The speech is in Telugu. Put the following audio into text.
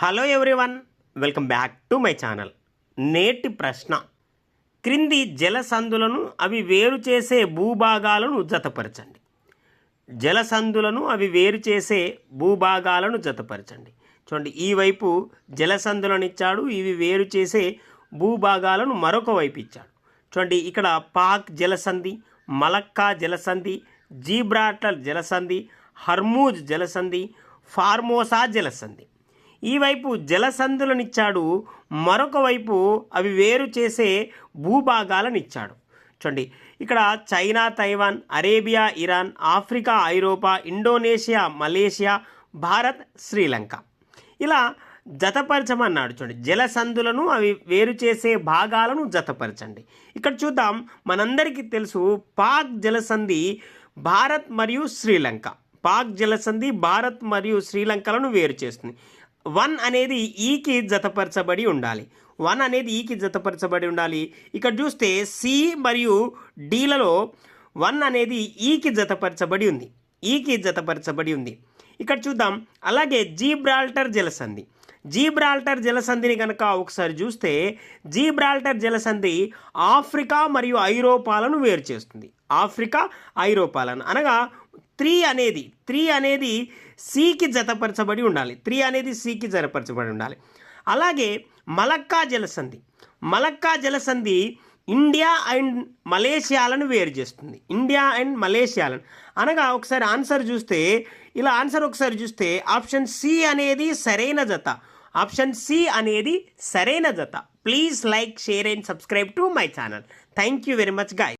Hello everyone welcome back to my channel నేటి ప్రశ్న. క్రింది జలసందులను అవి వేరు చేసే భూభాగాలను జతపరచండి. జలసందులను అవి వేరు చేసే భూభాగాలను జతపరచండి. చూడండి ఈ వైపు జలసందులను ఇచ్చాడు ఇవి వేరు చేసే భూభాగాలను మరొక వైపు ఇచ్చాడు. చూడండి ఇక్కడ పాక్ జలసంధి మలక్కా జలసంధి జీబ్రాటర్ జలసంధి హర్మూజ్ జలసంధి ఫార్మోసా జలసంధి. ఈ వైపు జలసంధులను ఇచ్చాడు మరొక వైపు అవి వేరు చేసే భూభాగాలను ఇచ్చాడు చూడండి ఇక్కడ China Taiwan Arabia Iran Africa ఐరోపా ఇండోనేషియా మలేషియా భారత్ శ్రీలంక. ఇలా జతపరచమన్నాడు. చూడండి జలసంధులను అవి వేరు చేసే భాగాలను జతపరచండి. ఇక్కడ చూద్దాం మనందరికీ తెలుసు పాక్ జలసంధి భారత్ మరియు శ్రీలంక. పాక్ జలసంధి భారత్ మరియు శ్రీలంకలను వేరు చేస్తుంది. వన్ అనేది ఈకి జతపరచబడి ఉండాలి. వన్ అనేది ఈకి జతపరచబడి ఉండాలి. ఇక్కడ చూస్తే సి మరియు డీలలో వన్ అనేది ఈకి జతపరచబడి ఉంది. ఈకి జతపరచబడి ఉంది. ఇక్కడ చూద్దాం. అలాగే జీబ్రాల్టర్ జలసంధి. జీబ్రాల్టర్ జలసంధిని కనుక ఒకసారి చూస్తే జీబ్రాల్టర్ జలసంధి ఆఫ్రికా మరియు ఐరోపాలను వేరు చేస్తుంది. ఆఫ్రికా ఐరోపాలను. అనగా త్రీ అనేది త్రీ అనేది సికి జతపరచబడి ఉండాలి. త్రీ అనేది సికి జతపరచబడి ఉండాలి. అలాగే మలక్కా జలసంధి. మలక్కా జలసంధి ఇండియా అండ్ మలేషియాలను వేరు చేస్తుంది. ఇండియా అండ్ మలేషియాలను. అనగా ఒకసారి ఆన్సర్ చూస్తే ఇలా ఆన్సర్ ఒకసారి చూస్తే ఆప్షన్ సి అనేది సరైన జత. ఆప్షన్ సి అనేది సరైన జత. Please like share and subscribe to my channel. Thank you very much guy